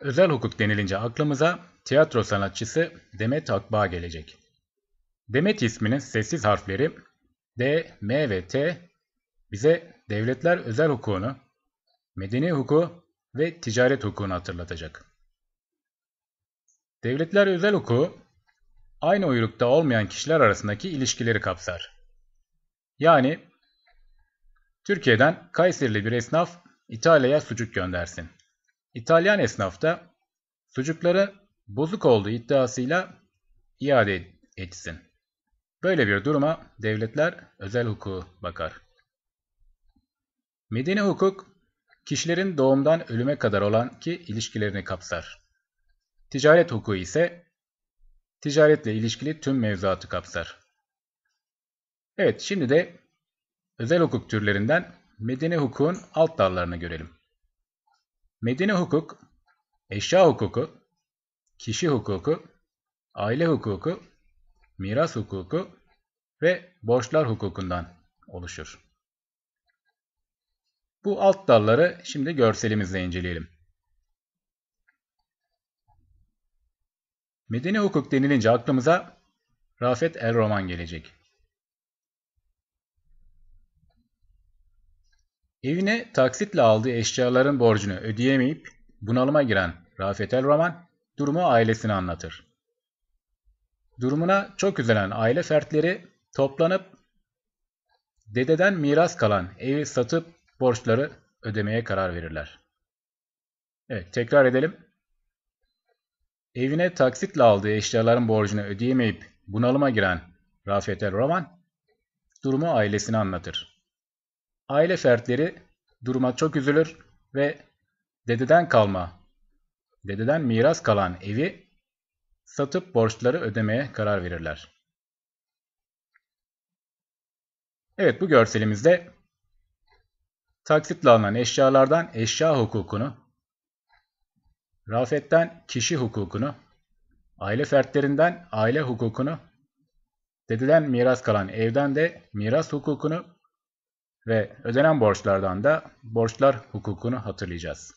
Özel hukuk denilince aklımıza tiyatro sanatçısı Demet Akbağ gelecek. Demet isminin sessiz harfleri D, M ve T bize devletler özel hukukunu, medeni hukuku ve ticaret hukukunu hatırlatacak. Devletler özel hukuku aynı uyrukta olmayan kişiler arasındaki ilişkileri kapsar. Yani Türkiye'den Kayserili bir esnaf İtalya'ya sucuk göndersin. İtalyan esnaf da sucukları bozuk olduğu iddiasıyla iade etsin. Böyle bir duruma devletler özel hukuku bakar. Medeni hukuk, kişilerin doğumdan ölüme kadar olan ki ilişkilerini kapsar. Ticaret hukuku ise ticaretle ilişkili tüm mevzuatı kapsar. Evet, şimdi de özel hukuk türlerinden medeni hukukun alt dallarını görelim. Medeni hukuk, eşya hukuku, kişi hukuku, aile hukuku, miras hukuku ve borçlar hukukundan oluşur. Bu alt dalları şimdi görselimizle inceleyelim. Medeni hukuk denilince aklımıza Rafet El Roman gelecek. Evine taksitle aldığı eşyaların borcunu ödeyemeyip bunalıma giren Rafet El Roman durumu ailesine anlatır. Durumuna çok üzülen aile fertleri toplanıp dededen miras kalan evi satıp borçları ödemeye karar verirler. Evet tekrar edelim. Evine taksitle aldığı eşyaların borcunu ödeyemeyip bunalıma giren Rafet El Roman durumu ailesine anlatır. Aile fertleri duruma çok üzülür ve dededen kalma, dededen miras kalan evi satıp borçları ödemeye karar verirler. Evet bu görselimizde taksitle alınan eşyalardan eşya hukukunu, rafetten kişi hukukunu, aile fertlerinden aile hukukunu, dededen miras kalan evden de miras hukukunu ve ödenen borçlardan da borçlar hukukunu hatırlayacağız.